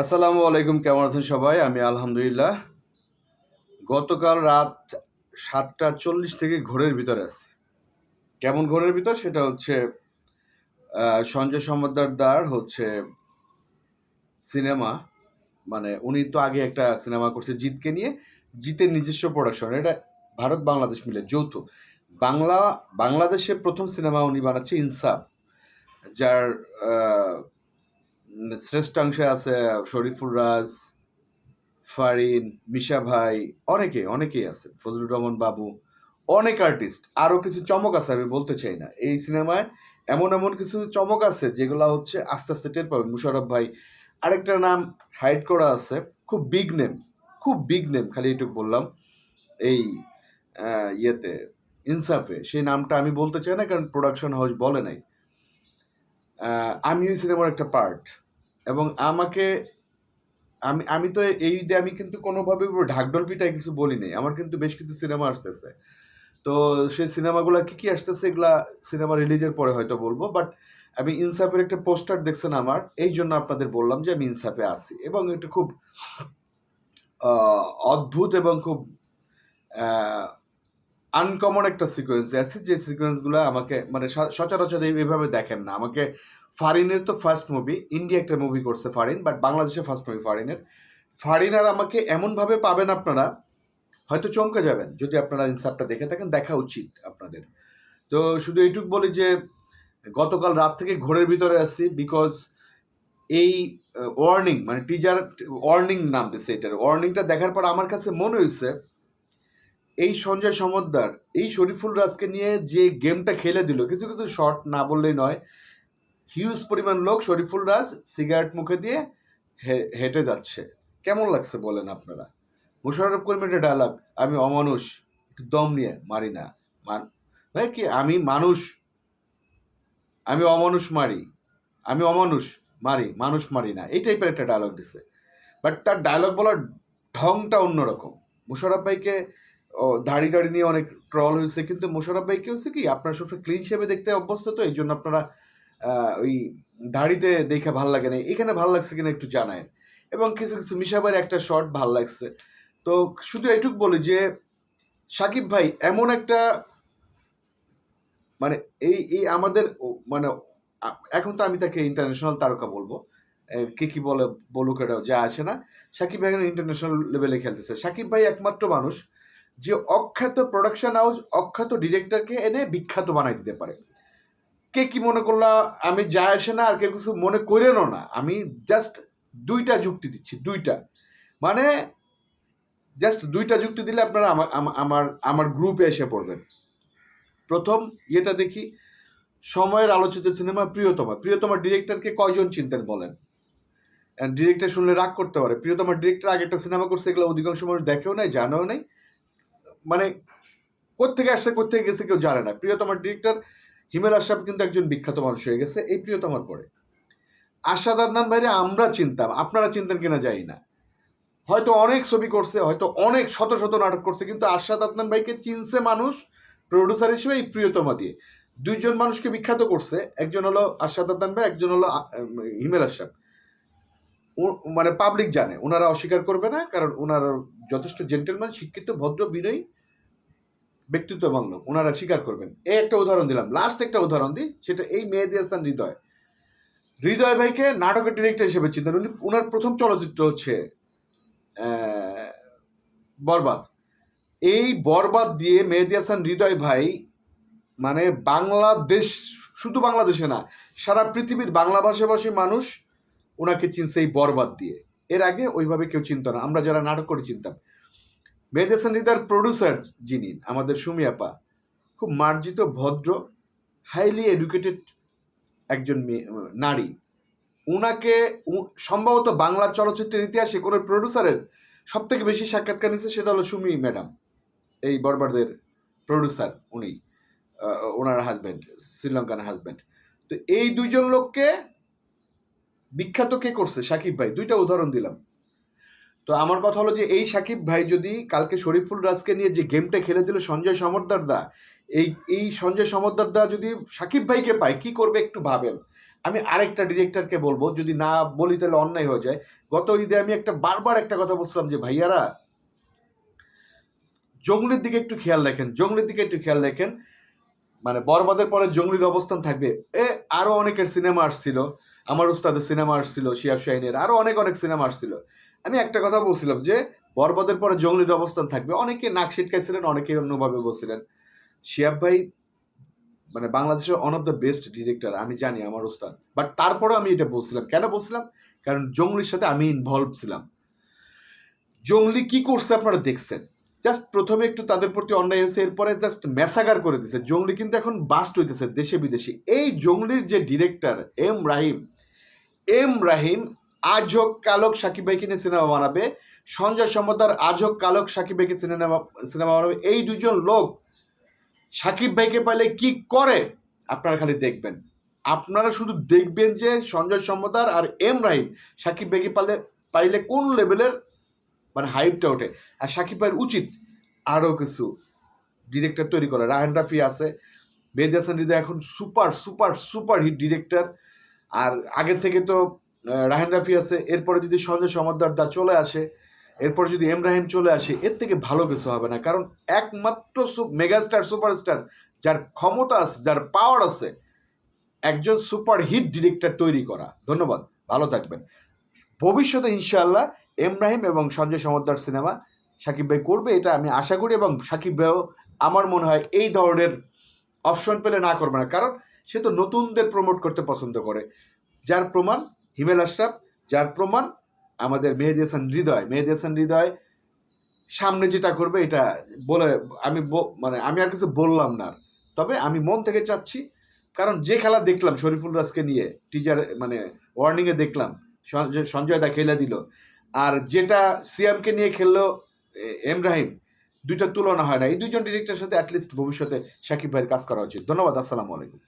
আসসালামু আলাইকুম, কেমন আছেন সবাই? আমি আলহামদুলিল্লাহ। গতকাল রাত সাতটা চল্লিশ থেকে ঘোরের ভিতরে আছি। কেমন ঘোরের ভিতর? সেটা হচ্ছে সঞ্জয় সমদ্দার দার হচ্ছে সিনেমা। মানে উনি তো আগে একটা সিনেমা করছে জিতকে নিয়ে। জিতের নিজস্ব প্রোডাকশন এটা ভারত বাংলাদেশ মিলে যৌথ। বাংলা, বাংলাদেশে প্রথম সিনেমা উনি বানাচ্ছে ইনসাফ, যার শ্রেষ্ঠাংশে আছে শরীফুল রাজ, ফারিন, মিশা ভাই, অনেকে, অনেকেই আছে। ফজলুর রহমান বাবু, অনেক আর্টিস্ট আরও কিছু চমক আছে, আমি বলতে চাই না। এই সিনেমায় এমন এমন কিছু চমক আছে, যেগুলো হচ্ছে আস্তে আস্তে টের পাবেন মুশারফ ভাই, আরেকটা নাম হাইড করা আছে, খুব বিগ নেম খুব বিগ নেম খালি এটুকু বললাম। এই ইয়েতে, ইনসাফে, সেই নামটা আমি বলতে চাই না, কারণ প্রোডাকশন হাউস বলে নাই। আমি ওই সিনেমার একটা পার্ট এবং আমাকে, আমি আমি তো এই ঈদে আমি কিন্তু কোনোভাবে ঢাকঢোল পিটায় কিছু বলি নাই, আমার কিন্তু বেশ কিছু সিনেমা আসতেছে। তো সেই সিনেমাগুলো কি কি আসতেছে এগুলা সিনেমা রিলিজের পরে হয়তো বলব বাট আমি ইনসাফের একটা পোস্টার দেখছেন আমার, এই জন্য আপনাদের বললাম যে আমি ইনসাফে আছি এবং এটা খুব অদ্ভুত এবং খুব আনকমন একটা সিকোয়েন্সে আছে, যে সিকোয়েন্সগুলো আমাকে মানে সচরাচর এইভাবে দেখেন না, আমাকে ফারিনের তো ফার্স্ট মুভি ইন্ডিয়া একটা মুভি করছে ফারিন বাট বাংলাদেশে ফার্স্ট মুভি ফারিনের। ফারিন আর আমাকে এমনভাবে পাবেন আপনারা, হয়তো চমকে যাবেন, যদি আপনারা ইনসাফটা দেখে থাকেন, দেখা উচিত আপনাদের। তো শুধু এইটুক বলি যে, গতকাল রাত থেকে ঘোরের ভিতরে আসছি বিকজ এই ওয়ার্নিং মানে টিজার ওয়ার্নিং নাম দিচ্ছে এটার। ওয়ার্নিংটা দেখার পর আমার কাছে মনে হয়েছে এই সঞ্জয় সমদ্দার, এই শরীফুল রাজকে নিয়ে যে গেমটা খেলে দিল, কিছু কিছু শর্ট না বললেই নয় হিউজ পরিমাণ লোক শরীফুল রাজ সিগারেট মুখে দিয়ে হেঁটে যাচ্ছে। কেমন লাগছে বলেন আপনারা? মুশারফ করিমের একটা ডায়লগ আমি অমানুষ, একটু দম নিয়ে, মারি না। মান, ভাই কি, আমি মানুষ, আমি অমানুষ মারি, আমি অমানুষ মারি, মানুষ মারি না। এই টাইপের একটা ডায়লগ দিছে। বাট তার ডায়লগ বলার ঢংটা অন্যরকম। মুশারফ ভাইকে দাড়ি দাড়ি নিয়ে অনেক ট্রল হয়েছে, কিন্তু মুশারফ ভাইকে হচ্ছে কি, আপনারা সবসময় ক্লিন শেপে দেখতে অভ্যস্ত, তো এই জন্য আপনারা ওই দাড়িতে দেখে ভালো লাগে না এখানে ভালো লাগছে কিনা একটু জানায় এবং কিছু কিছু মিশাবার একটা শর্ট ভালো লাগছে। তো শুধু এটুক বলি যে, সাকিব ভাই এমন একটা মানে এই এই আমাদের মানে এখন তো আমি তাকে ইন্টারন্যাশনাল তারকা বলব। কে কি বলে বলুক এটা যা আসে না। সাকিব ভাই এখন ইন্টারন্যাশনাল লেভেলে খেলতেছে। সাকিব ভাই একমাত্র মানুষ যে অখ্যাত প্রোডাকশন হাউস অখ্যাত ডিরেক্টরকে এনে বিখ্যাত বানাই দিতে পারে। কে কি মনে করলা, আমি যা আসে না আর কেউ কিছু মনে করেনও না। আমি জাস্ট দুইটা যুক্তি দিচ্ছি, দুইটা। মানে জাস্ট দুইটা যুক্তি দিলে আপনারা আমার আমার আমার গ্রুপে এসে পড়বেন। প্রথম ইয়েটা দেখি, সময়ের আলোচিত সিনেমা প্রিয়তমা। প্রিয়তমা ডিরেক্টরকে কয়জন চিনতেন বলেন? ডিরেক্টর শুনলে রাগ করতে পারে। প্রিয়তমা ডিরেক্টর আগে একটা সিনেমা করছে, এগুলো অধিকাংশ মানুষ দেখেও নাই, জানেও নাই। মানে কোথেকে আসছে কোথেকে গেছে কেউ জানে না। প্রিয়তমার ডিরেক্টর হিমেল আশরাফ কিন্তু একজন বিখ্যাত মানুষ হয়ে গেছে, এই প্রিয়তমার পরে। আশাদ আদনান ভাইরে আমরা চিনতাম, আপনারা চিনতেন কিনা যাই না। হয়তো অনেক ছবি করছে, হয়তো অনেক শত শত নাটক করছে, কিন্তু আশাদ আদনান ভাইকে চিনছে মানুষ প্রডিউসার হিসেবে এই প্রিয়তমা দিয়ে। দুইজন মানুষকে বিখ্যাত করছে, একজন হলো আশাদ আদনান ভাই, একজন হলো হিমেল আশরাফ। ও- মানে পাবলিক জানে ওনারা অস্বীকার করবে না, কারণ ওনারা যথেষ্ট জেন্টেলম্যান শিক্ষিত, ভদ্র, বিনয়ী। ব্যক্তিত্ববান লোক ওনারা স্বীকার করবেন। এই একটা উদাহরণ দিলাম। লাস্ট একটা উদাহরণ দিই, সেটা এই মেহেদি হাসান হৃদয়। হৃদয় ভাইকে নাটকের ডিরেক্টর হিসেবে চিন্তা উনি ওনার প্রথম চলচ্চিত্র হচ্ছে বরবাদ। এই বরবাদ দিয়ে মেহেদি হাসান হৃদয় ভাই মানে বাংলাদেশ, শুধু বাংলাদেশে না, সারা পৃথিবীর বাংলা ভাষাভাষী মানুষ ওনাকে চিনছে এই বরবাদ দিয়ে। এর আগে ওইভাবে কেউ চিনতো না। আমরা যারা নাটক করে চিনতাম মেহেদি হাসান প্রডিউসার যিনি, আমাদের সুমি আপা, খুব মার্জিত, ভদ্র হাইলি এডুকেটেড একজন নারী। উনাকে সম্ভবত বাংলা চলচ্চিত্রের ইতিহাসে কোনো প্রডিউসারের সব থেকে বেশি সাক্ষাৎকার নিয়েছে সেটা হলো সুমি ম্যাডাম, এই বরবাদের প্রডিউসার উনি ওনার হাজব্যান্ড শ্রীলঙ্কান হাজব্যান্ড তো এই দুইজন লোককে বিখ্যাত কে করছে? সাকিব ভাই, দুইটা উদাহরণ দিলাম। তো আমার কথা হলো যে এই সাকিব ভাই যদি কালকে শরীফুল রাজকে নিয়ে যে গেমটা খেলে দিল সঞ্জয় সমদ্দার দা, এই এই সঞ্জয় সমদ্দার দা যদি সাকিব ভাইকে পায়, কি করবে একটু ভাবেন? আমি আরেকটা ডিরেক্টরকে বলব, যদি না বলি তাহলে অন্যায় হয়ে যায়। গত ঈদে আমি একটা বারবার একটা কথা বলছিলাম যে, ভাইয়ারা, জঙ্গলের দিকে একটু খেয়াল রাখেন, জঙ্গলের দিকে একটু খেয়াল রাখেন। মানে বরবাদের পরে জঙ্গলির অবস্থান থাকবে। এ, আরও অনেকের সিনেমা আসছিল। আমার উস্তাদের সিনেমা আসছিল শিয়াব শাহিনের, আরও অনেক অনেক সিনেমা আসছিল। আমি একটা কথা বলছিলাম যে, বরবাদের পরে জঙ্গলির অবস্থান থাকবে। অনেকে নাক ছিটকাইছিলেন, অনেকে অন্যভাবে বলছিলেন। শিয়াব ভাই মানে বাংলাদেশের one of the best director আমি জানি আমার ওস্তাদ। বাট তারপরেও আমি এটা বলছিলাম। কেন বলছিলাম? কারণ জঙ্গলির সাথে আমি ইনভলভ ছিলাম। জঙ্গলি কি করছে আপনারা দেখছেন? জাস্ট প্রথমে একটু তাদের প্রতি অন্যায় হয়েছে, এরপরে জাস্ট মেসাগার করে দিছে। জঙ্গলি কিন্তু এখন বাস্ট হইতেছে দেশে বিদেশে এই জঙ্গলির যে director M Rahim M Rahim আজ হোক কালক সাকিব ভাইকে নিয়ে সিনেমা বানাবে। সঞ্জয় সমতার আজ হোক কালক সাকিব ভাইকে সিনেমা সিনেমা বানাবে। এই দুজন লোক সাকিব ভাইকে পাইলে কি করে? আপনারা খালি দেখবেন। আপনারা শুধু দেখবেন যে সঞ্জয় সমতার আর এম রাহিম সাকিব ভাইকে পারলে পাইলে কোন লেভেলের মানে হাইপটা ওঠে? আর সাকিব ভাইয়ের উচিত আরও কিছু। ডিরেক্টর তৈরি করা। রায়হান রাফি আছে বেদ হাসান হৃদয় এখন super super super hit director আর আগের থেকে তো আহ, রায়হান রাফি আছে এরপরে যদি সঞ্জয় সমদ্দার দা চলে আসে এরপর যদি এম রাহিম চলে আসে এর থেকে ভালো কিছু হবে না। কারণ একমাত্র মেগাস্টার সুপারস্টার যার ক্ষমতা আছে যার পাওয়ার আছে একজন সুপার হিট ডিরেক্টর তৈরি করা। ধন্যবাদ ভালো থাকবেন। ভবিষ্যতে ইনশাআল্লাহ এম রাহিম এবং সঞ্জয় সমদ্দার সিনেমা সাকিব ভাই করবে এটা আমি আশা করি এবং সাকিব ভাইও আমার মনে হয় এই ধরনের অপশন পেলে না করবে না। কারণ সে তো নতুনদের প্রমোট করতে পছন্দ করে। যার প্রমাণ হিমেল আশরাফ, যার প্রমাণ আমাদের মেহেদি হাসান হৃদয়। মেহেদি হাসান হৃদয় সামনে যেটা করবে এটা বলে আমি মানে আমি আর কিছু বললাম না। তবে আমি মন থেকে চাচ্ছি, কারণ যে খেলা দেখলাম শরীফুল রাজকে নিয়ে টিচার মানে ওয়ার্নিংয়ে দেখলাম সঞ্জয়- দা খেলে দিল, আর যেটা সিয়ামকে নিয়ে খেললো, এ- এম রাহিম, দুইটা তুলনা হয় না। এই দুইজন ডিরেক্টরের সাথে অ্যাটলিস্ট ভবিষ্যতে সাকিব ভাইয়ের কাজ করা উচিত। ধন্যবাদ, আসসালামু আলাইকুম।